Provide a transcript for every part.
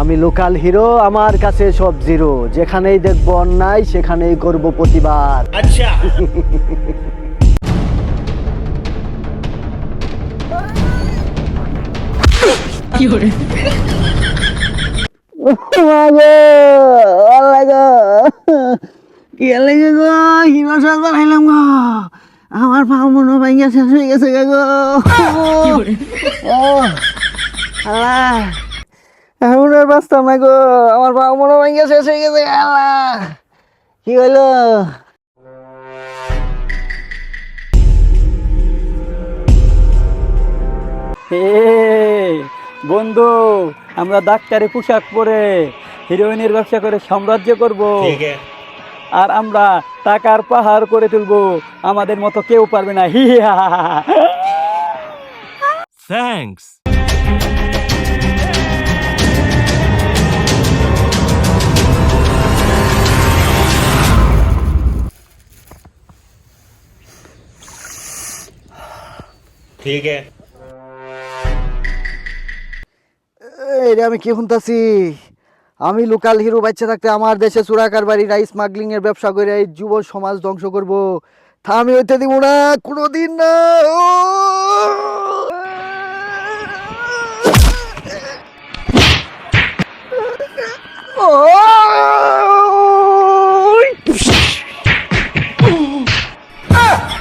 আমি local hero আমার কাছে সব জিরো। যেখানেই দেখব অন্যায় সেখানেই করব প্রতিবাদ। কি লাগে গো হিরো সাজা খাইলাম গো আমার পা মনে ভাইয়া শেষ হয়ে গেছে গো। ও আল্লাহ। এখন আর বাঁচতাম না গো। আমার পা মনে শেষ হয়ে গেছে আল্লাহ। কি হইল? বন্ধু আমরা ডাক্তারি পোশাক পরে হিরোইনের ব্যবসা করে সাম্রাজ্য করব। আর আমরা টাকার পাহাড় করে তুলবো। আমাদের মতো কেউ পারবে না। হি হি ঠিক এটা আমি কি শুনতাছি? আমি লোকাল হিরো বাচ্চা থাকতে আমার দেশে সুরাকার বাড়ি রাইস স্মাগলিং এর ব্যবসা করে এই যুব সমাজ ধ্বংস করব। তা আমি হইতে দিব না কোনোদিন না।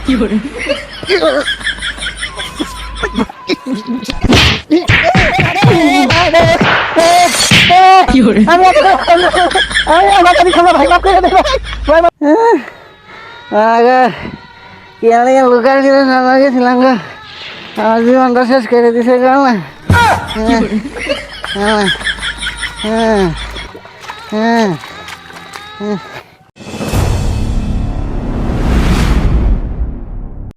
কি করে লোকাল ছিল সামনে গেছিলাম গো আমার জীবনটা শেষ করে দিছে হ্যাঁ হ্যাঁ হ্যাঁ হ্যাঁ